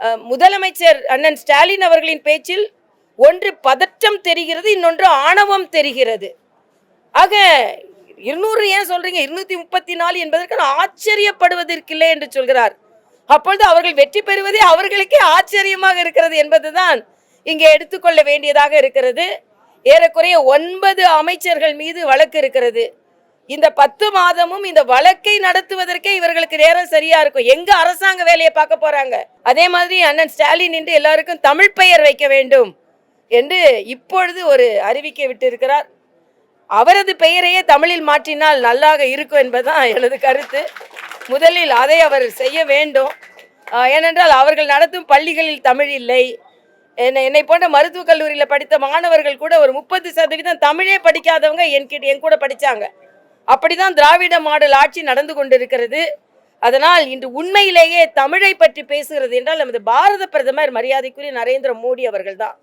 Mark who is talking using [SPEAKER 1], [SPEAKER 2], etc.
[SPEAKER 1] முதலமைச்சர் அண்ணன் ஸ்டாலின் அவர்களின் பேச்சில் ஒன்று பதற்றம் தெரிகிறது இன்னொன்று ஆணவம் தெரிகிறது. ஆக இருநூறு ஏன் சொல்றீங்க? இருநூத்தி முப்பத்தி நாலு என்பதற்கு ஆச்சரியப்படுவதற்கில்லை என்று சொல்கிறார். அப்பொழுது அவர்கள் வெற்றி பெறுவதே அவர்களுக்கே ஆச்சரியமாக இருக்கிறது என்பதுதான் இங்கே எடுத்துக்கொள்ள வேண்டியதாக இருக்கிறது. ஏறக்குறைய ஒன்பது அமைச்சர்கள் மீது வழக்கு இருக்கிறது. இந்த பத்து மாதமும் இந்த வழக்கை நடத்துவதற்கே இவர்களுக்கு நேரம் சரியா இருக்கும். எங்க அரசாங்க வேலையை பார்க்க போறாங்க? அதே மாதிரி அண்ணன் ஸ்டாலின் என்று எல்லாருக்கும் தமிழ் பெயர் வைக்க வேண்டும் என்று இப்பொழுது ஒரு அறிவிக்கை விட்டிருக்கிறார். அவரது பெயரையே தமிழில் மாற்றினால் நல்லாக இருக்கும் என்பதுதான் எனது கருத்து. முதலில் அதை அவர் செய்ய வேண்டும். ஏனென்றால் அவர்கள் நடத்தும் பள்ளிகளில் தமிழ் இல்லை. என்னை என்னை போன்ற மருத்துவக் கல்லூரியில் படித்த மாணவர்கள் கூட ஒரு முப்பது சதவீதம் தமிழே படிக்காதவங்க என்கிட்ட என் கூட படித்தாங்க அப்படிதான் திராவிட மாடல் ஆட்சி நடந்து கொண்டிருக்கிறது. அதனால் இன்று உண்மையிலேயே தமிழை பற்றி பேசுகிறது என்றால் நமது பாரத பிரதமர் மரியாதைக்குரிய நரேந்திர மோடி அவர்கள் தான்